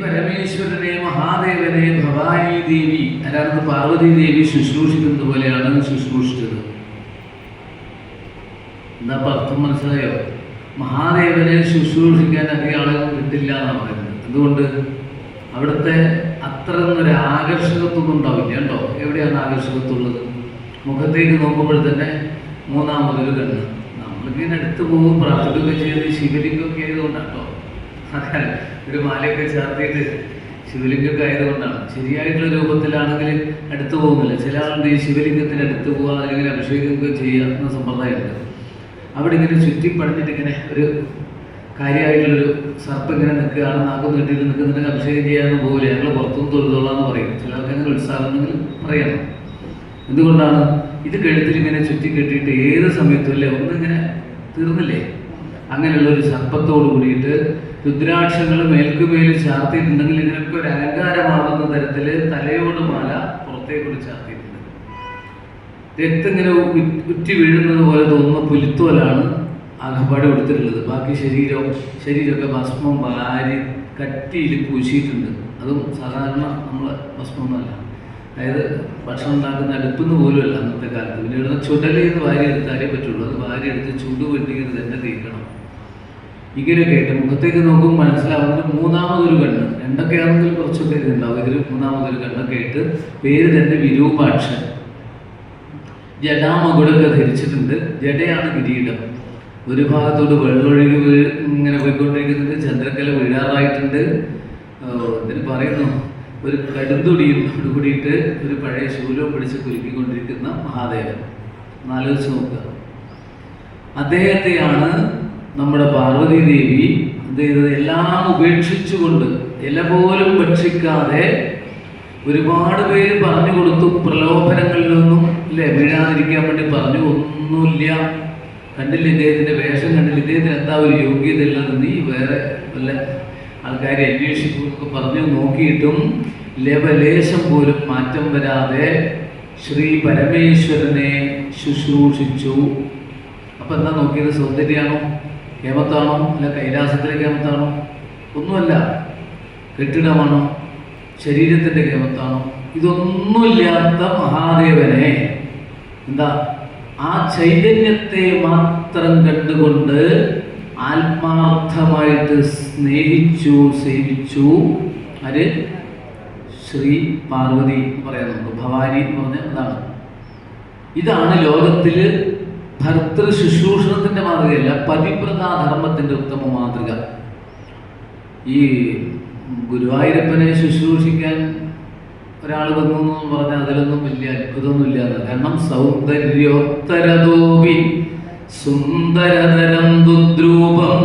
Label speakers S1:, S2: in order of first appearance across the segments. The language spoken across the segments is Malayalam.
S1: പരമേശ്വരനെ മഹാദേവനെ ഭവാനി ദേവി അല്ലാതെ പാർവതി ദേവി ശുശ്രൂഷിക്കുന്നത് പോലെയാണ് ശുശ്രൂഷിച്ചത്. എന്താ അർത്ഥം മനസ്സിലായോ? മഹാദേവനെ ശുശ്രൂഷിക്കാൻ അധികം ആളുകൾ കിട്ടില്ല എന്നാണ് പറയുന്നത്. എന്തുകൊണ്ട്? അവിടുത്തെ അത്ര ഒരു ആകർഷകത്വം ഉണ്ടാവില്ല കേട്ടോ. എവിടെയാണ് ആകർഷകത്വം ഉള്ളത് മുഖത്തേക്ക് നോക്കുമ്പോൾ തന്നെ മൂന്നാമതൊരു കണ്ണ് നമ്മളിങ്ങനെ അടുത്ത് പോകും പ്രാർത്ഥിക്കുകയൊക്കെ ചെയ്ത് ശിവലിംഗമൊക്കെ ആയതുകൊണ്ടാട്ടോ. അതെ ഒരു മാലയൊക്കെ ചേർത്തിട്ട് ശിവലിംഗമൊക്കെ ആയതുകൊണ്ടാണ്. ശരിയായിട്ടുള്ള രൂപത്തിലാണെങ്കിൽ അടുത്ത് പോകുന്നില്ല. ചില ആളുണ്ട് ഈ ശിവലിംഗത്തിന് അടുത്ത് പോകുക അല്ലെങ്കിൽ അഭിഷേകമൊക്കെ ചെയ്യുക എന്ന സമ്പ്രദായമുണ്ട്. അവിടെ ഇങ്ങനെ ചുറ്റി പടഞ്ഞിട്ട് ഇങ്ങനെ ഒരു കാര്യമായിട്ടുള്ളൊരു സർപ്പം ഇങ്ങനെ നിൽക്കുകയാണ്. നാക്കും നീട്ടിയിട്ട് നിൽക്കുന്നുണ്ടെങ്കിൽ അഭിഷേകം ചെയ്യാമെന്ന് പോകില്ല ഞങ്ങൾ പുറത്തുനിന്ന് തൊഴുതോളാന്ന് പറയും. ചിലർക്ക് അങ്ങനെ ഉത്സാഹം ഉണ്ടെങ്കിൽ പറയണം. എന്തുകൊണ്ടാണ് ഇത് കഴുത്തിൽ ഇങ്ങനെ ചുറ്റി കെട്ടിയിട്ട് ഏത് സമയത്തും അല്ലേ? ഒന്നിങ്ങനെ തീർന്നില്ലേ? അങ്ങനെയുള്ള ഒരു സർപ്പത്തോട് കൂടിയിട്ട് രുദ്രാക്ഷങ്ങൾ മേൽക്കുമേൽ ചാർത്തിയിട്ടുണ്ടെങ്കിൽ ഇതിനൊക്കെ ഒരു അലങ്കാരമാകുന്ന തരത്തിൽ തലയോട് മാല പുറത്തേക്കൂടി ചാർത്തിയിട്ടുണ്ട്. രക്തം ഇങ്ങനെ ഉറ്റി വീഴുന്നത് പോലെ തോന്നുന്ന പുലിത്തോലാണ് അകപ്പാട് കൊടുത്തിട്ടുള്ളത്. ബാക്കി ശരീരം ശരീരമൊക്കെ ഭസ്മം വാരി കട്ടിയിൽ പൂശിയിട്ടുണ്ട്. അതും സാധാരണ നമ്മളെ ഭസ്മമൊന്നുമല്ല അതായത് ഭക്ഷണം ഉണ്ടാക്കുന്ന അടുപ്പെന്ന് പോലുമല്ല അന്നത്തെ കാലത്ത്. പിന്നെ ഇവിടുന്ന് ചുടലെന്ന് വാരി എടുത്താലേ പറ്റുള്ളൂ. അത് വാരി എടുത്ത് ചൂട് വെട്ടിങ്ങനെ തന്നെ തീർക്കണം ഇങ്ങനെ കേട്ട് മുഖത്തേക്ക് നോക്കുമ്പോൾ മനസ്സിലാവുന്നത് മൂന്നാമതൊരു കണ്ണ്. രണ്ടൊക്കെ ആണെങ്കിൽ കുറച്ചൊക്കെ ഇതുണ്ടാവും. ഇതിൽ മൂന്നാമതൊരു കണ്ണൊക്കെ കേട്ട് പേര് തന്നെ വിരൂപാക്ഷൻ. ജഡാമകുടൊക്കെ ധരിച്ചിട്ടുണ്ട്. ജഡയാണ് കിരീടം. ഒരു ഭാഗത്തോട് വെള്ളമൊഴുകി ഇങ്ങനെ പോയിക്കൊണ്ടിരിക്കുന്നത് ചന്ദ്രക്കല വീഴാറായിട്ടുണ്ട്. ഇതിന് പറയുന്നു. ഒരു കടുന്തുടിയും കൂടിയിട്ട് ഒരു പഴയ ശൂലവും പിടിച്ച് കുലുക്കിക്കൊണ്ടിരിക്കുന്ന മഹാദേവൻ. എന്നാലോചിച്ച് നോക്കുക. അദ്ദേഹത്തെയാണ് നമ്മുടെ പാർവതി ദേവി ചെയ്തത്? എല്ലാം ഉപേക്ഷിച്ചുകൊണ്ട് ഇല പോലും ഭക്ഷിക്കാതെ ഒരുപാട് പേര് പറഞ്ഞു കൊടുത്തു. പ്രലോഭനങ്ങളിലൊന്നും ഇല്ലേ? വീഴാതിരിക്കാൻ വേണ്ടി പറഞ്ഞു ഒന്നുമില്ല. കണ്ടില്ല ഇദ്ദേഹത്തിന്റെ വേഷം? കണ്ടില്ല? ഇദ്ദേഹത്തിന് എന്താ ഒരു യോഗ്യത ഇല്ലെന്ന് നീ വേറെ വല്ല ആൾക്കാരെ അന്വേഷിക്കുമൊക്കെ പറഞ്ഞു നോക്കിയിട്ടും ലവലേശം പോലും മാറ്റം വരാതെ ശ്രീ പരമേശ്വരനെ ശുശ്രൂഷിച്ചു. അപ്പൊ എന്താ നോക്കിയത്? സൗന്ദര്യമാണോ ഹേമത്താണോ അല്ല കൈലാസത്തിലെ ഹേമത്താണോ ഒന്നുമല്ല. കെട്ടിടമാണോ? ശരീരത്തിന്റെ ഹേമത്താണോ ഇതൊന്നുമില്ലാത്ത മഹാദേവനെ എന്താ? ആ ചൈതന്യത്തെ മാത്രം കണ്ടുകൊണ്ട് ആത്മാർത്ഥമായിട്ട് സ്നേഹിച്ചു സേവിച്ചു. ആര്? ശ്രീ പാർവതി എന്ന് പറയുന്നുണ്ട്. ഭവാനി എന്ന് പറഞ്ഞ അതാണ് ഇതാണ് ലോകത്തിൽ ഭർത്തൃ ശുശ്രൂഷണത്തിന്റെ മാതൃകയല്ല പതിപ്രതാ ധർമ്മത്തിന്റെ ഉത്തമ മാതൃക. ഈ ഗുരുവായൂരപ്പനെ ശുശ്രൂഷിക്കാൻ ഒരാൾ വന്നു എന്ന് പറഞ്ഞാൽ അതിലൊന്നും വലിയ അത്ഭുതമൊന്നുമില്ല. കാരണം സൗന്ദര്യോത്തരതോപി. സുന്ദരതരം ദുദ്രൂപം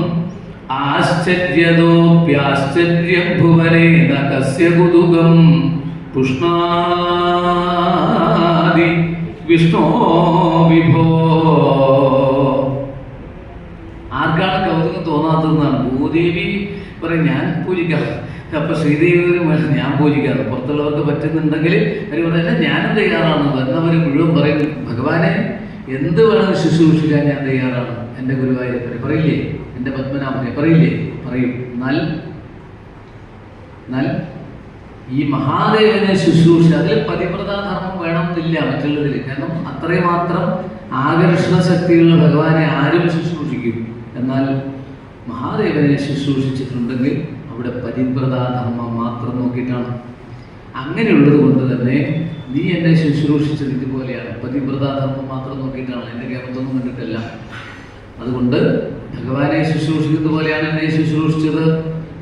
S1: ആശ്ചര്യതോപ്യാശ്ചര്യം ഭുവനേന കസ്യ കുതുകം പുഷ്ണാദി വിഷ്ണോ വിഭോ. ആർക്കാണ് കൗതുകം തോന്നാത്തതെന്നാണ്? ഭൂദേവി പറയും ഞാൻ പൂജിക്കാം. അപ്പൊ ശ്രീദേവി പറയും, ഞാൻ പൂജിക്കാറ് പുറത്തുള്ളവർക്ക് പറ്റുന്നുണ്ടെങ്കിൽ അവർ പറയല്ല ഞാനും തയ്യാറാണ്. വരുന്നവർ മുഴുവൻ പറയും ഭഗവാനെ എന്ത് വേണം ശുശ്രൂഷിക്കാൻ ഞാൻ തയ്യാറാണ്. എന്റെ ഗുരുവായൂരപ്പനെ പറയില്ലേ? എന്റെ പത്മനാഭനെ പറയില്ലേ? പറയും എന്നാൽ എന്നാൽ ഈ മഹാദേവനെ ശുശ്രൂഷ അതിൽ പതിവ്രതാധർമ്മം വേണമെന്നില്ല മറ്റുള്ളതിൽ കാരണം അത്രമാത്രം മാത്രം ആകർഷണ ശക്തിയുള്ള ഭഗവാനെ ആരും ശുശ്രൂഷിക്കും. എന്നാൽ മഹാദേവനെ ശുശ്രൂഷിച്ചിട്ടുണ്ടെങ്കിൽ അവിടെ പതിവ്രതാധർമ്മം മാത്രം നോക്കിയിട്ടാണ്. അങ്ങനെയുള്ളത് കൊണ്ട് തന്നെ നീ എന്നെ ശുശ്രൂഷിച്ചത് ഇതുപോലെയാണ്. പതിവ്രതാധർമ്മം മാത്രം നോക്കിയിട്ടാണ്. എന്റെ കേരളത്തൊന്നും കണ്ടിട്ടില്ല. അതുകൊണ്ട് ഭഗവാനെ ശുശ്രൂഷിക്കുന്ന പോലെയാണ് എന്നെ ശുശ്രൂഷിച്ചത്.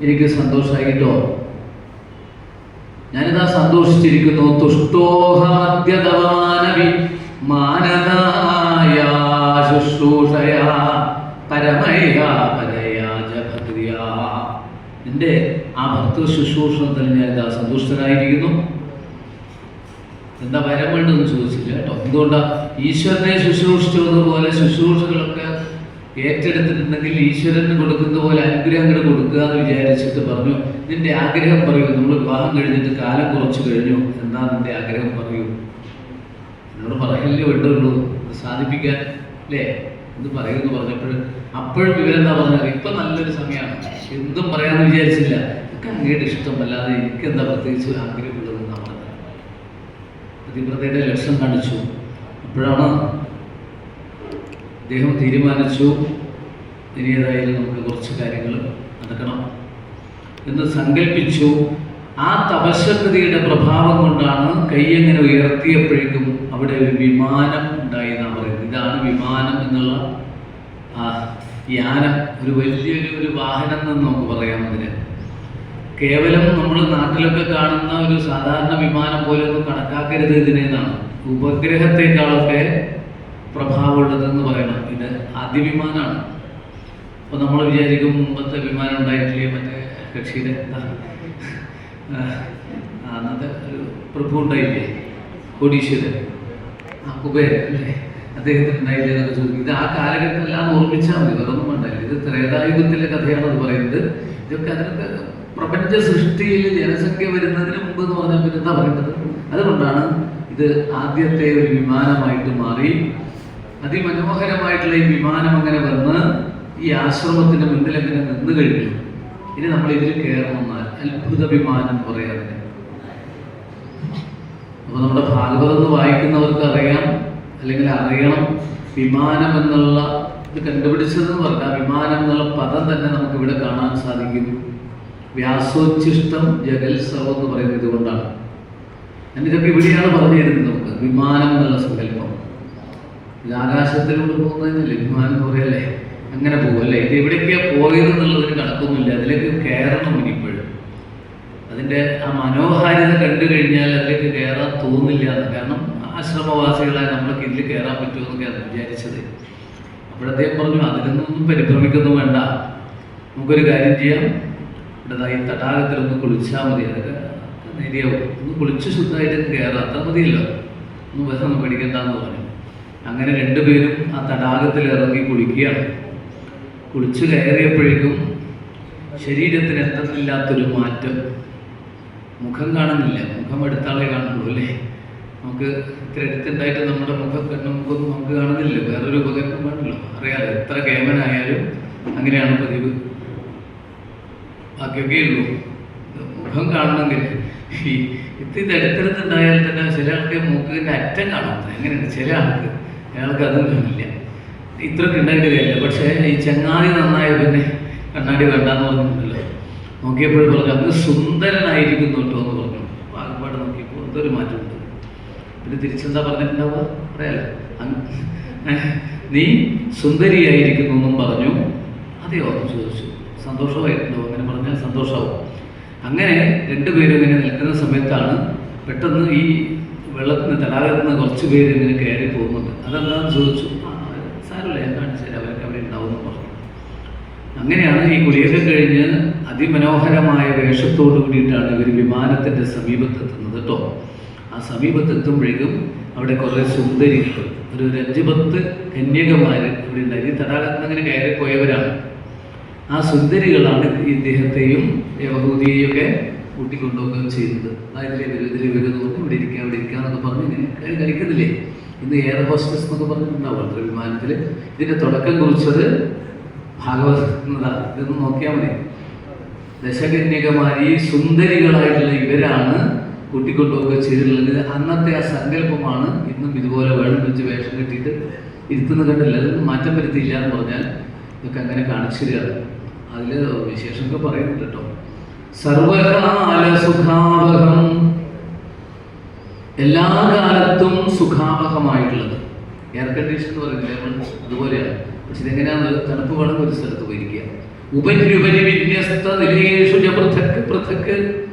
S1: എനിക്ക് സന്തോഷമായിട്ടോ ഞാനിതാ സന്തോഷിച്ചിരിക്കുന്നു. തുഷ്ടോഹാദ്യതവാനവി മാനതായ ശുശ്രൂഷയാ പരമയാ പരയാ ഭക്തിയാ. എന്റെ ആ ഭക്തൃ ശുശ്രൂഷണത്തിൽ ഞാൻ എന്താ സന്തുഷ്ടനായിരിക്കുന്നു? എന്താ വരം വേണ്ടതെന്ന് ചോദിച്ചില്ല കേട്ടോ. എന്തുകൊണ്ടാ ഈശ്വരനെ ശുശ്രൂഷിച്ചതുപോലെ ശുശ്രൂഷകളൊക്കെ ഏറ്റെടുത്തിട്ടുണ്ടെങ്കിൽ ഈശ്വരന് കൊടുക്കുന്ന പോലെ അനുഗ്രഹങ്ങൾ കൊടുക്കുക എന്ന് വിചാരിച്ചിട്ട് പറഞ്ഞു. നിന്റെ ആഗ്രഹം പറയൂ. നമ്മൾ വിവാഹം കഴിഞ്ഞിട്ട് കാലം കുറച്ച് കഴിഞ്ഞു. എന്നാ നിന്റെ ആഗ്രഹം പറയൂ? എന്നോട് പറയല്ലേ വേണ്ടുള്ളൂ. സാധിപ്പിക്കാൻ അല്ലേ? എന്ന് പറയുമെന്ന് പറഞ്ഞപ്പോൾ അപ്പോഴും ഇവരെന്താ പറഞ്ഞത്? ഇപ്പൊ നല്ലൊരു സമയമാണ് എന്തും പറയാമെന്ന് വിചാരിച്ചില്ല. ഒക്കെ അങ്ങയുടെ ഇഷ്ടം അല്ലാതെ എനിക്ക് എന്താ പ്രത്യേകിച്ച് ഒരു ആഗ്രഹമുള്ളത് എന്നാണ് പറഞ്ഞത് ലക്ഷ്യം കാണിച്ചു. അപ്പോഴാണ് അദ്ദേഹം തീരുമാനിച്ചു. ഇനി ഏതായാലും നമുക്ക് കുറച്ച് കാര്യങ്ങൾ നടക്കണം എന്ന് സങ്കല്പിച്ചു. ആ തപശക്തിയുടെ പ്രഭാവം കൊണ്ടാണ് കൈ എങ്ങനെ ഉയർത്തിയപ്പോഴേക്കും അവിടെ ഒരു വിമാനം ഉണ്ടായി എന്നാണ് പറയുന്നത്. ഇതാണ് വിമാനം എന്നുള്ള ആ യാനം ഒരു വലിയൊരു ഒരു വാഹനം എന്ന് നമുക്ക് പറയാം അതിന് കേവലം നമ്മൾ നാട്ടിലൊക്കെ കാണുന്ന ഒരു സാധാരണ വിമാനം പോലെ ഒന്നും കണക്കാക്കരുത് ഇതിനെന്നാണ്. ഉപഗ്രഹത്തെക്കാളൊക്കെ പ്രഭാവമുള്ളതെന്ന് പറയണം. ഇത് അതിവിമാനമാണ് അപ്പോൾ നമ്മൾ വിചാരിക്കും മുമ്പത്തെ വിമാനം ഉണ്ടായിട്ടില്ലേ മറ്റേ കക്ഷിയുടെ അന്നത്തെ ഒരു പ്രഭു ഉണ്ടായില്ലേ? കൊടീശ്വര ആ കുബേരൻ അല്ലേ? അദ്ദേഹത്തിന് ഉണ്ടായില്ല എന്നൊക്കെ ചോദിക്കും. ഇത് ആ കാലഘട്ടമെല്ലാം ഓർമ്മിച്ചാൽ മതി. വേറൊന്നും ഉണ്ടായില്ല ഇത് ത്രേതായുഗത്തിലെ കഥയാണ് അത് പറയുന്നത്. ഇതൊക്കെ അതിനൊക്കെ പ്രപഞ്ച സൃഷ്ടിയിൽ ജനസംഖ്യ വരുന്നതിന് മുമ്പ് എന്ന് പറഞ്ഞാൽ പിന്നെ എന്താ പറയുന്നത് അതുകൊണ്ടാണ് ഇത് ആദ്യത്തെ ഒരു വിമാനമായിട്ട് മാറി. അതിമനോഹരമായിട്ടുള്ള ഈ വിമാനം അങ്ങനെ വന്ന് ഈ ആശ്രമത്തിന്റെ മുന്നിൽ അങ്ങനെ നിന്ന് കഴിഞ്ഞു. ഇനി നമ്മൾ ഇതിൽ കയറണമെന്നാൽ അത്ഭുത വിമാനം എന്ന് പറയാറില്ല അപ്പൊ നമ്മുടെ ഭാഗവതം വായിക്കുന്നവർക്ക് അറിയാം. അല്ലെങ്കിൽ അറിയണം. വിമാനം എന്നുള്ള ഇത് കണ്ടുപിടിച്ചതെന്ന് പറഞ്ഞാൽ വിമാനം എന്നുള്ള പദം തന്നെ നമുക്ക് ഇവിടെ കാണാൻ സാധിക്കും വ്യാസോച്ഛിഷ്ടം ജഗത്സവം എന്ന് പറയുന്നത് ഇതുകൊണ്ടാണ്. എന്നിട്ടൊക്കെ ഇവിടെയാണ് പറഞ്ഞു തരുന്നത് നമുക്ക് വിമാനം എന്നുള്ള സങ്കല്പം. ഇത് ആകാശത്തിലൂടെ പോകുന്നതിനല്ലേ വിമാനം പോലെയല്ലേ? അങ്ങനെ പോകും അല്ലേ? ഇത് എവിടേക്കാണ് പോയത് എന്നുള്ളതിന് കണക്കൊന്നുമില്ല. അതിലേക്ക് കയറണം ഇനിയിപ്പോഴും. അതിന്റെ ആ മനോഹാരിത കണ്ടു കഴിഞ്ഞാൽ അതിലേക്ക് കയറാൻ തോന്നില്ല കാരണം ആശ്രമവാസികളായ നമ്മൾക്ക് ഇതിൽ കയറാൻ പറ്റുമെന്നൊക്കെയാണ് വിചാരിച്ചത്. അപ്പോൾ അദ്ദേഹം പറഞ്ഞു അതിനൊന്നും പരിഭ്രമിക്കൊന്നും വേണ്ട. നമുക്കൊരു കാര്യം ചെയ്യാം. ഇവിടെ തടാകത്തിൽ തടാകത്തിലൊന്ന് കുളിച്ചാൽ മതി. അതൊക്കെ നേരിയാവും. ഒന്ന് കുളിച്ച് ശുദ്ധമായിട്ട് കയറാം അത്ര മതിയല്ലോ. ഒന്ന് വിഷം നമുക്ക് പേടിക്കണ്ടെന്ന് പറഞ്ഞു. അങ്ങനെ രണ്ടുപേരും ആ തടാകത്തിൽ ഇറങ്ങി കുളിക്കുകയാണ്. കുളിച്ച് കയറിയപ്പോഴേക്കും ശരീരത്തിന് എത്തത്തില്ലാത്തൊരു മാറ്റം. മുഖം കാണുന്നില്ല. മുഖം എടുത്താളെ കാണുള്ളൂ അല്ലേ? നമുക്ക് ക്രെഡിറ്റ് ഉണ്ടായിട്ട് നമ്മുടെ മുഖം കണ്ണും മുഖം നമുക്ക് കാണുന്നില്ല. വേറൊരു ഉപകരണം വേണ്ടല്ലോ അറിയാലോ എത്ര കേമനായാലും അങ്ങനെയാണ് പതിവ്. ബാക്കിയൊക്കെ ഉള്ളൂ. മുഖം കാണണമെങ്കിൽ ഈ ഇത് അടുത്തടുത്തുണ്ടായാൽ തന്നെ ചില ആൾക്ക് മൂക്കിന്റെ അറ്റം കാണാത്ത എങ്ങനെയുണ്ട് ചില ആൾക്ക് അയാൾക്ക് അതും കാണില്ല ഇത്രയൊക്കെ ഉണ്ടായിട്ടില്ല പക്ഷേ ഈ ചങ്ങാതി നന്നായ പിന്നെ കണ്ണാടി വേണ്ടാന്ന് പറഞ്ഞിട്ടുണ്ടല്ലോ. നോക്കിയപ്പോഴും പറഞ്ഞു അത് സുന്ദരനായിരിക്കുന്നു കേട്ടോ എന്ന് പറഞ്ഞു. പാകപ്പാട് നോക്കിയപ്പോൾ എന്തൊരു മാറ്റമുണ്ട് പിന്നെ തിരിച്ചെന്താ പറഞ്ഞിട്ടുണ്ടാവുക? പറയാലോ നീ സുന്ദരിയായിരിക്കുന്നു എന്നും പറഞ്ഞു. അതെയോ എന്ന് ചോദിച്ചു. സന്തോഷമായിട്ടുണ്ടോ? അങ്ങനെ പറഞ്ഞാൽ സന്തോഷമാവും. അങ്ങനെ രണ്ടുപേരും ഇങ്ങനെ നിൽക്കുന്ന സമയത്താണ് പെട്ടെന്ന് ഈ വെള്ളത്തിന് തടാകത്തിൽ നിന്ന് കുറച്ച് പേര് ഇങ്ങനെ കയറി പോകുന്നുണ്ട് അതെന്താണെന്ന് ചോദിച്ചു. സാരമില്ല ഞാൻ കാണിച്ചു തരാം. അവരൊക്കെ അവിടെ ഉണ്ടാവും പറഞ്ഞു. അങ്ങനെയാണ് ഈ കുളിയൊക്കെ കഴിഞ്ഞ് അതിമനോഹരമായ വേഷത്തോടു കൂടിയിട്ടാണ് ഇവർ വിമാനത്തിന്റെ സമീപത്തെത്തുന്നത് കേട്ടോ ആ സമീപത്തെത്തുമ്പോഴേക്കും അവിടെ കുറേ സുന്ദരികൾ. ഒരു അഞ്ച് കന്യകമാർ ഇവിടെ ഉണ്ടായി. തടാകത്തിന് അങ്ങനെ കയറി പോയവരാണ് ആ സുന്ദരികളാണ് ഇദ്ദേഹത്തെയും യഹൂദിയെയും ഒക്കെ കൂട്ടിക്കൊണ്ടുപോവുകയും ചെയ്യുന്നത് അതിലെ വരും ഇതിലെ പറഞ്ഞ് ഇവിടെ ഇരിക്കാം ഇവിടെ ഇരിക്കാം എന്നൊക്കെ പറഞ്ഞ് ഇങ്ങനെ കഴിക്കുന്നില്ലേ ഇന്ന് എയർ ഹോസ്റ്റസ് എന്നൊക്കെ പറഞ്ഞിട്ടുണ്ടാവും അത്ര വിമാനത്തിൽ ഇതിന്റെ തുടക്കം കുറിച്ചത് ഭാഗവത് എന്നതാ ഇതൊന്ന് നോക്കിയാൽ മതി. ദശകന്യകമാരി സുന്ദരികളായിട്ടുള്ള ഇവരാണ് കൂട്ടിക്കൊണ്ടുപോവുക ചെയ്തിട്ടുള്ളത്. അന്നത്തെ ആ സങ്കല്പമാണ്. ഇന്നും ഇതുപോലെ വെള്ളം വെച്ച് വേഷം കെട്ടിയിട്ട് ഇരുത്തുന്ന കണ്ടില്ല. അതൊന്നും മാറ്റം വരുത്തിയില്ല എന്ന് പറഞ്ഞാൽ ഇതൊക്കെ അങ്ങനെ കാണിച്ചു തരികയാണ് അതിൽ വിശേഷമൊക്കെ പറയുന്നുണ്ട് കേട്ടോ. സർവകാല സുഖാവഹം. എല്ലാ കാലത്തും സുഖാവഹമായിട്ടുള്ളത്. എയർ കണ്ടീഷൻ എന്ന് പറയുന്നത് അതുപോലെയാണ്. പക്ഷെ ഇതെങ്ങനെയാണ്? തണുപ്പ് വേണം ഒരു സ്ഥലത്ത് പോയിരിക്കുക. ഉപരിപരി വിന്യസ്ത നിലയേഷു പൃഥക് പൃഥക്ക്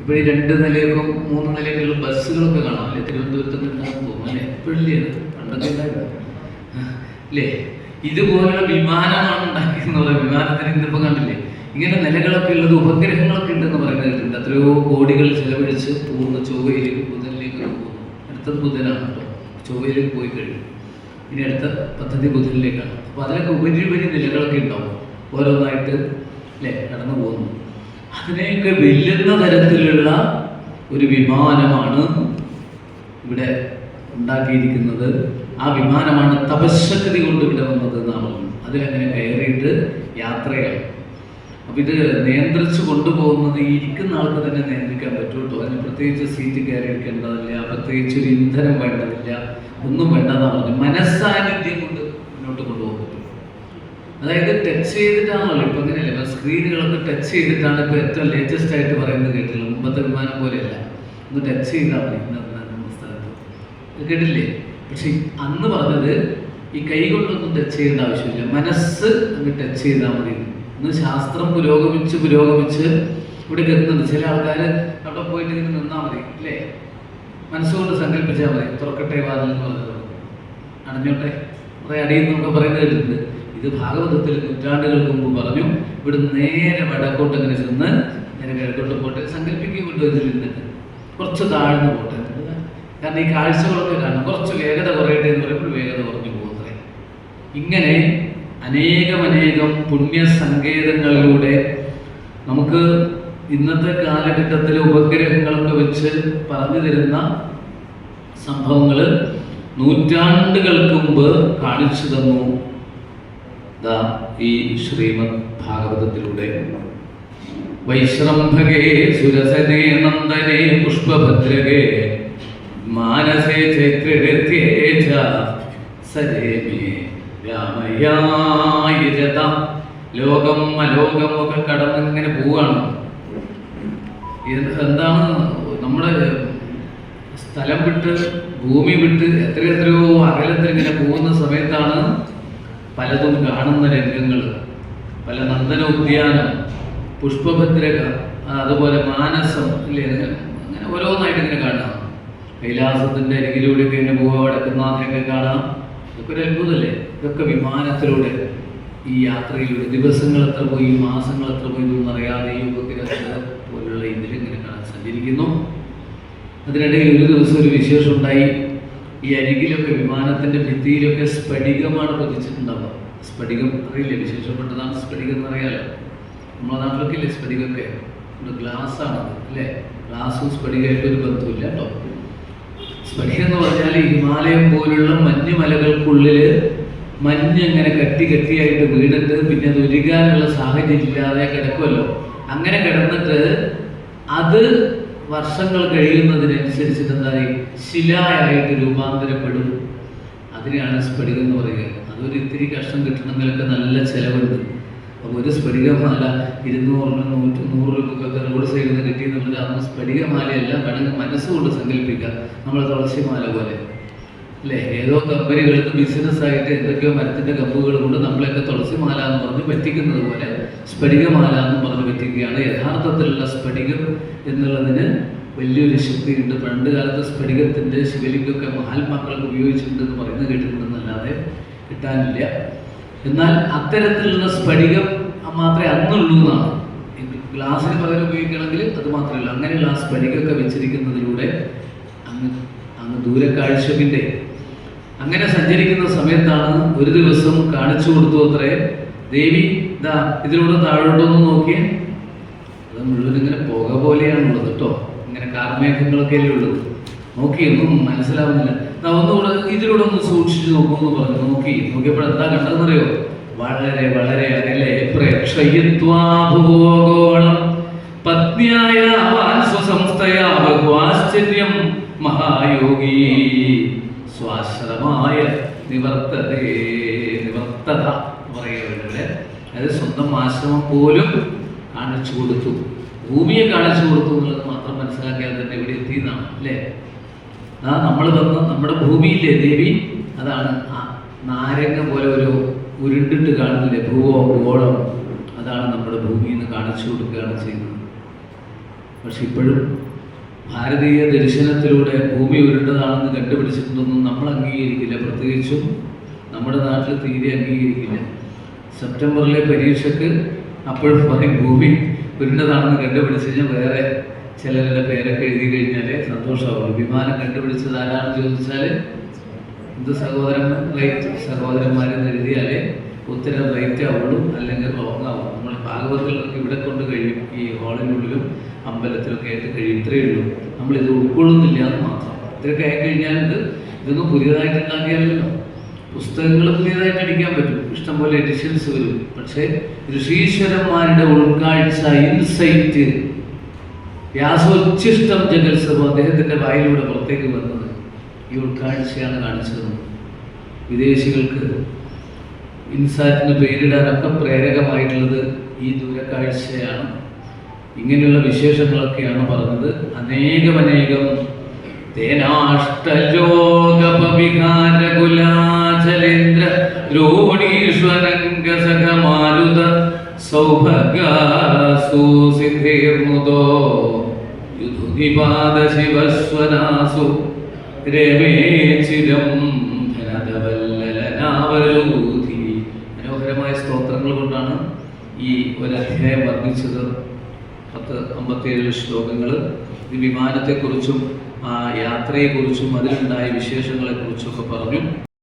S1: ഇപ്പോൾ ഈ രണ്ട് നിലയൊക്കെ മൂന്ന് നിലയൊക്കെയുള്ള ബസ്സുകളൊക്കെ കാണാം. അല്ലേ? തിരുവനന്തപുരത്ത് ഉണ്ടാകും തോന്നുന്നു അല്ലേ? പണ്ടൊക്കെ ഇതുപോലുള്ള വിമാനമാണ് ഉണ്ടാക്കിയെന്നുള്ള വിമാനത്തിന് ഇന്നിപ്പോൾ കണ്ടില്ലേ? ഇങ്ങനെ നിലകളൊക്കെ ഉള്ളത് ഉപഗ്രഹങ്ങളൊക്കെ ഉണ്ടെന്ന് പറയുന്നത് കേട്ടിട്ടുണ്ട് എത്രയോ കോടികൾ ചെലവഴിച്ച് പോകുന്ന ചൊവ്വയിലേക്ക് ബുധനിലേക്ക് പോകുന്നു. അടുത്തത് ബുധനാണ് കേട്ടോ. ചൊവ്വയിലേക്ക് പോയി കഴിഞ്ഞു. ഇനി അടുത്ത പദ്ധതി ബുധനിലേക്കാണ്. അപ്പോൾ അതിലൊക്കെ ഉപരി ഉപരി നിലകളൊക്കെ ഉണ്ടാവും. ഓരോന്നായിട്ട് അല്ലേ? കടന്നു പോകുന്നു. അതിനെയൊക്കെ വെല്ലുന്ന തരത്തിലുള്ള ഒരു വിമാനമാണ് ഇവിടെ ഉണ്ടാക്കിയിരിക്കുന്നത്. ആ വിമാനമാണ് തപശക്തി കൊണ്ട് ഇവിടെ വന്നത് എന്നാണ് അതിലങ്ങനെ കയറിയിട്ട് യാത്രയാണ്. അപ്പം ഇത് നിയന്ത്രിച്ച് കൊണ്ടുപോകുന്നത് ഇരിക്കുന്ന ആൾക്ക് തന്നെ നിയന്ത്രിക്കാൻ പറ്റുള്ളൂ. അതിന് പ്രത്യേകിച്ച് സീറ്റ് കയറി എടുക്കേണ്ടതില്ല പ്രത്യേകിച്ച് ഒരു ഇന്ധനം വേണ്ടതില്ല ഒന്നും വേണ്ടതാണ് പറഞ്ഞു മനസ്സാന്നിധ്യം കൊണ്ട് മുന്നോട്ട് കൊണ്ടുപോകുന്നു അതായത് ടച്ച് ചെയ്തിട്ടാണല്ലോ ഇപ്പം അങ്ങനെ സ്ക്രീനുകളൊക്കെ ടച്ച് ചെയ്തിട്ടാണ് ഇപ്പോൾ ഏറ്റവും ലേറ്റസ്റ്റ് ആയിട്ട് പറയുന്നത് കേട്ടില്ല മുമ്പത്തെ വിമാനം പോലെയല്ല. ഒന്ന് ടച്ച് ചെയ്താൽ മതി. കേട്ടില്ലേ? പക്ഷെ അന്ന് പറഞ്ഞത് ഈ കൈ കൊണ്ടൊന്നും ടച്ച് ചെയ്യേണ്ട ആവശ്യമില്ല. മനസ്സ് അങ്ങ് ടച്ച് ചെയ്താൽ മതി. ഇന്ന് ശാസ്ത്രം പുരോഗമിച്ച് പുരോഗമിച്ച് ഇവിടെ എത്തുന്നുണ്ട് ചില ആൾക്കാർ അവിടെ പോയിട്ട് ഇങ്ങനെ നിന്നാൽ മതി. അല്ലേ? മനസ്സുകൊണ്ട് സങ്കല്പിച്ചാൽ മതി. തുറക്കട്ടെ വാതിൽ എന്ന് പറഞ്ഞത് അടഞ്ഞോട്ടെ കുറേ അടിയെന്നൊക്കെ പറയുന്നത് കേട്ടിട്ടുണ്ട്. ഇത് ഭാഗവതത്തിൽ നൂറ്റാണ്ടുകൾക്ക് മുമ്പ് പറഞ്ഞു ഇവിടെ നേരെ വടക്കോട്ട് അങ്ങനെ ചെന്ന് ഞാൻ കിഴക്കോട്ട് പോട്ടെ സങ്കല്പിക്കുന്നുണ്ടോ ഇതിൽ നിന്നിട്ട് കുറച്ച് താഴ്ന്നു പോട്ടെ. കാരണം ഈ കാഴ്ചകളൊക്കെ കാണണം കുറച്ച് വേഗത കുറയട്ടെ എന്ന് പറയുമ്പോൾ വേഗത കുറഞ്ഞു പോകുന്നത് ഇങ്ങനെ അനേകം അനേകം പുണ്യ സങ്കേതങ്ങളിലൂടെ നമുക്ക് ഇന്നത്തെ കാലഘട്ടത്തിലെ ഉപഗ്രഹങ്ങളൊക്കെ വെച്ച് പറഞ്ഞു തരുന്ന സംഭവങ്ങൾ നൂറ്റാണ്ടുകൾക്ക് മുമ്പ് കാണിച്ചു തന്നു. ദാ ഈ ശ്രീമദ് ഭാഗവതത്തിലൂടെ വൈശ്രംഭകേ സുരസനേ നന്ദനേ പുഷ്പഭദ്രകേ മാനസേ ചൈത്രേ ച സജേമേ രാമയായിരത ലോകം അലോകം ഒക്കെ കടന്നിങ്ങനെ പോവാണ്. എന്താണ് നമ്മുടെ സ്ഥലം വിട്ട് ഭൂമി വിട്ട് എത്ര എത്രയോ അകലത്തിൽ ഇങ്ങനെ പോകുന്ന സമയത്താണ് പലതും കാണുന്ന രംഗങ്ങൾ പല നന്ദന ഉദ്യാനം പുഷ്പഭദ്രക അതുപോലെ മാനസം ഇല്ലേ? അങ്ങനെ ഓരോന്നായിട്ട് ഇങ്ങനെ കാണാം. കൈലാസത്തിന്റെ അരികിലൂടെയൊക്കെ ഇങ്ങനെ പോവാ അതിനൊക്കെ കാണാം. ഇതൊക്കെ ഒരു അത്ഭുതമല്ലേ? ഇതൊക്കെ വിമാനത്തിലൂടെ ഈ യാത്രയിലൂടെ ദിവസങ്ങൾ എത്ര പോയി മാസങ്ങൾ എത്ര പോയി എന്നൊന്നും അറിയാതെ ഈ ഉപഗ്രഹങ്ങൾ പോലുള്ള ഇതിലിങ്ങനെ കാണാൻ സഞ്ചരിക്കുന്നു അതിനിടയിൽ ഒരു ദിവസം ഒരു വിശേഷം ഉണ്ടായി ഈ അരികിലൊക്കെ വിമാനത്തിന്റെ ഭിത്തിയിലൊക്കെ സ്ഫടികമാണ് പതിച്ചിട്ടുണ്ടാവുക സ്ഫടികം അറിയില്ലേ? വിശേഷപ്പെട്ടതാണ് സ്ഫടികം എന്നറിയാലോ? നമ്മളെ നാട്ടിലൊക്കെ ഇല്ലേ സ്ഫടികമൊക്കെ? ഗ്ലാസ് ആണ് അല്ലേ? ഗ്ലാസ്സും സ്ഫടികമായിട്ട് ഒരു ബന്ധമില്ല കേട്ടോ. സ്ഫടികം എന്ന് പറഞ്ഞാൽ ഹിമാലയം പോലുള്ള മഞ്ഞുമലകൾക്കുള്ളിൽ മഞ്ഞ് അങ്ങനെ കട്ടി കട്ടിയായിട്ട് വീണിട്ട് പിന്നെ അത് ഉരുകാനുള്ള സാഹചര്യം ഇല്ലാതെ കിടക്കുമല്ലോ അങ്ങനെ കിടന്നിട്ട് അത് വർഷങ്ങൾ കഴിയുന്നതിനനുസരിച്ചിട്ട് എന്തായി ശിലായായിട്ട് രൂപാന്തരപ്പെടും. അതിനെയാണ് സ്ഫടികം എന്ന് പറയുക. അതൊരു ഇത്തിരി കഷ്ണം കിട്ടണമെങ്കിലൊക്കെ നല്ല ചിലവുണ്ട്. അപ്പോൾ ഒരു സ്ഫടികമാല ഇരുന്നൂറിന് നൂറ്റി നൂറ് രൂപക്കൊക്കെ റോഡ് സൈഡിൽ നിന്ന് കിട്ടിയെന്നുള്ളത് അന്ന് സ്ഫടികമാലയല്ല വേണമെങ്കിൽ മനസ്സുകൊണ്ട് സങ്കല്പിക്കുക. നമ്മളെ തുളസിമാല പോലെ. അല്ലേ? ഏതോ കമ്പനികൾക്ക് ബിസിനസ് ആയിട്ട് എന്തൊക്കെയോ മരത്തിന്റെ കമ്പുകൾ കൊണ്ട് നമ്മളെയൊക്കെ തുളസിമാല എന്ന് പറഞ്ഞ് പറ്റിക്കുന്നത് പോലെ സ്ഫടികമാല എന്ന് പറഞ്ഞ് വെറ്റിക്കുകയാണ് യഥാർത്ഥത്തിലുള്ള സ്ഫടികം എന്നുള്ളതിന് വലിയൊരു ശക്തിയുണ്ട്. പണ്ട് കാലത്ത് സ്ഫടികത്തിന്റെ ശിവലിംഗമൊക്കെ മഹാത്മാക്കളൊക്കെ ഉപയോഗിച്ചിട്ടുണ്ട് എന്ന് പറയുന്നത് കേട്ടിട്ടുണ്ടെന്നല്ലാതെ കിട്ടാനില്ല. എന്നാൽ അത്തരത്തിലുള്ള സ്ഫടികം മാത്രമേ അന്നുള്ളൂ എന്നാണ്. ഗ്ലാസ്സിന് പകരം ഉപയോഗിക്കണമെങ്കിൽ അത് മാത്രമല്ല അങ്ങനെയുള്ള ആ സ്ഫടികമൊക്കെ വെച്ചിരിക്കുന്നതിലൂടെ അങ്ങ് അങ്ങ് ദൂരക്കാഴ്ചവിന്റെ അങ്ങനെ സഞ്ചരിക്കുന്ന സമയത്താണ് ഒരു ദിവസം കാണിച്ചു കൊടുത്തു അത്രേ. ദേവി ഇതാ ഇതിലൂടെ താഴോട്ടൊന്ന് നോക്കിയേ. അത് മുഴുവൻ ഇങ്ങനെ പുക പോലെയാണുള്ളത് കേട്ടോ. ഇങ്ങനെ കാർമേഘങ്ങളൊക്കെ അല്ലേ ഉള്ളത് നോക്കി ഒന്നും മനസ്സിലാവുന്നില്ല ഒന്നുകൂടെ ഇതിലൂടെ ഒന്ന് സൂക്ഷിച്ചു നോക്കുമെന്ന് പറഞ്ഞു. നോക്കി നോക്കിയപ്പോൾ എന്താ കണ്ടതെന്നറിയോ? വളരെ വളരെ അകലെ പ്രേക്ഷയിത്വാഭൂഗോളം. പത്നിയായ സ്വസംസ്ഥയാ ബഹുവാശ്ചര്യം മഹായോഗി. സ്വാശ്രമായ നിവർത്തതേ നിവർത്തത പറയുന്നവരുടെ അതായത് സ്വന്തം ആശ്രമം പോലും കാണിച്ചു കൊടുത്തു. ഭൂമിയെ കാണിച്ചു കൊടുത്തു എന്നുള്ളത് മാത്രം മനസ്സിലാക്കിയാൽ തന്നെ ഇവിടെ എത്തിയെന്നാണ് അല്ലേ? ആ നമ്മൾ തന്ന നമ്മുടെ ഭൂമിയിലെ ദേവി? അതാണ് ആ നാരങ്ങ പോലെ ഒരു ഉരുണ്ടിട്ട് കാണുന്നില്ലേ? ഭൂവോ ഗോളം അതാണ് നമ്മുടെ ഭൂമിയിൽ നിന്ന് കാണിച്ചു കൊടുക്കുകയാണ് ചെയ്യുന്നത്. പക്ഷെ ഇപ്പോഴും ഭാരതീയ ദർശനത്തിലൂടെ ഭൂമി ഉരുണ്ടതാണെന്ന് കണ്ടുപിടിച്ചിട്ടുണ്ടെന്നും നമ്മൾ അംഗീകരിക്കില്ല. പ്രത്യേകിച്ചും നമ്മുടെ നാട്ടിൽ തീരെ അംഗീകരിക്കില്ല. സെപ്റ്റംബറിലെ പരീക്ഷയ്ക്ക് അപ്പോൾ പറയും ഭൂമി ഉരുണ്ടതാണെന്ന് കണ്ടുപിടിച്ച് കഴിഞ്ഞാൽ വേറെ ചിലരുടെ പേരൊക്കെ എഴുതി കഴിഞ്ഞാൽ സന്തോഷമാവും വിമാനം കണ്ടുപിടിച്ചത് ആരാണെന്ന് ചോദിച്ചാൽ ഇത് സഹോദരൻ സഹോദരന്മാരെന്ന് എഴുതിയാലേ ഉത്തരം റൈറ്റ് ആവുള്ളൂ അല്ലെങ്കിൽ റോങ് ആവും ഭാഗവതത്തിലൊക്കെ ഇവിടെ കൊണ്ട് കഴിയും. ഈ ഹാളിനുള്ളിലും അമ്പലത്തിലൊക്കെ ആയിട്ട് കഴിയും. ഇത്രയേ ഉള്ളൂ. നമ്മൾ ഇത് ഉൾക്കൊള്ളുന്നില്ല എന്ന് മാത്രം. ഇത്രയൊക്കെ ആയിക്കഴിഞ്ഞാൽ ഇത് ഇതൊന്നും പുതിയതായിട്ട് ഉണ്ടാക്കിയാലല്ലോ. പുസ്തകങ്ങൾ പുതിയതായിട്ട് അടിക്കാൻ പറ്റും. ഇഷ്ടംപോലെ എഡിഷൻസ് വരും. പക്ഷേ ഋഷീശ്വരന്മാരുടെ ഉൾക്കാഴ്ച ഇൻസൈറ്റ് വ്യാസോച്ഛിഷ്ടം ജഗത്സവം അദ്ദേഹത്തിന്റെ വായിലൂടെ പുറത്തേക്ക് വന്നത് ഈ ഉൾക്കാഴ്ചയാണ് കാണിച്ചത്. വിദേശികൾക്ക് ഇൻസാറ്റിന് പേരിടാനൊക്കെ പ്രേരകമായിട്ടുള്ളത് ഈ ദൂരക്കാഴ്ചയാണ്. ഇങ്ങനെയുള്ള വിശേഷങ്ങളൊക്കെയാണ് പറഞ്ഞത്. അനേകമനേകം തേനാഷ്ടലോകപവികാരകുലാചലേന്ദ്ര രോണീശ്വരംഗസകമാരുത സൗഭഗാസു സിദ്ധീർമുദോ യുധുനിപാത ശിവസ്വനാസു രമേ ചിരം മനോഹരമായ സ്തോത്രങ്ങൾ കൊണ്ടാണ് ഈ ഒരു അധ്യായം വർണിച്ചത് പത്ത് അമ്പത്തിയേഴ് ശ്ലോകങ്ങൾ ഈ വിമാനത്തെക്കുറിച്ചും ആ യാത്രയെക്കുറിച്ചും അതിലുണ്ടായ വിശേഷങ്ങളെക്കുറിച്ചൊക്കെ പറഞ്ഞു.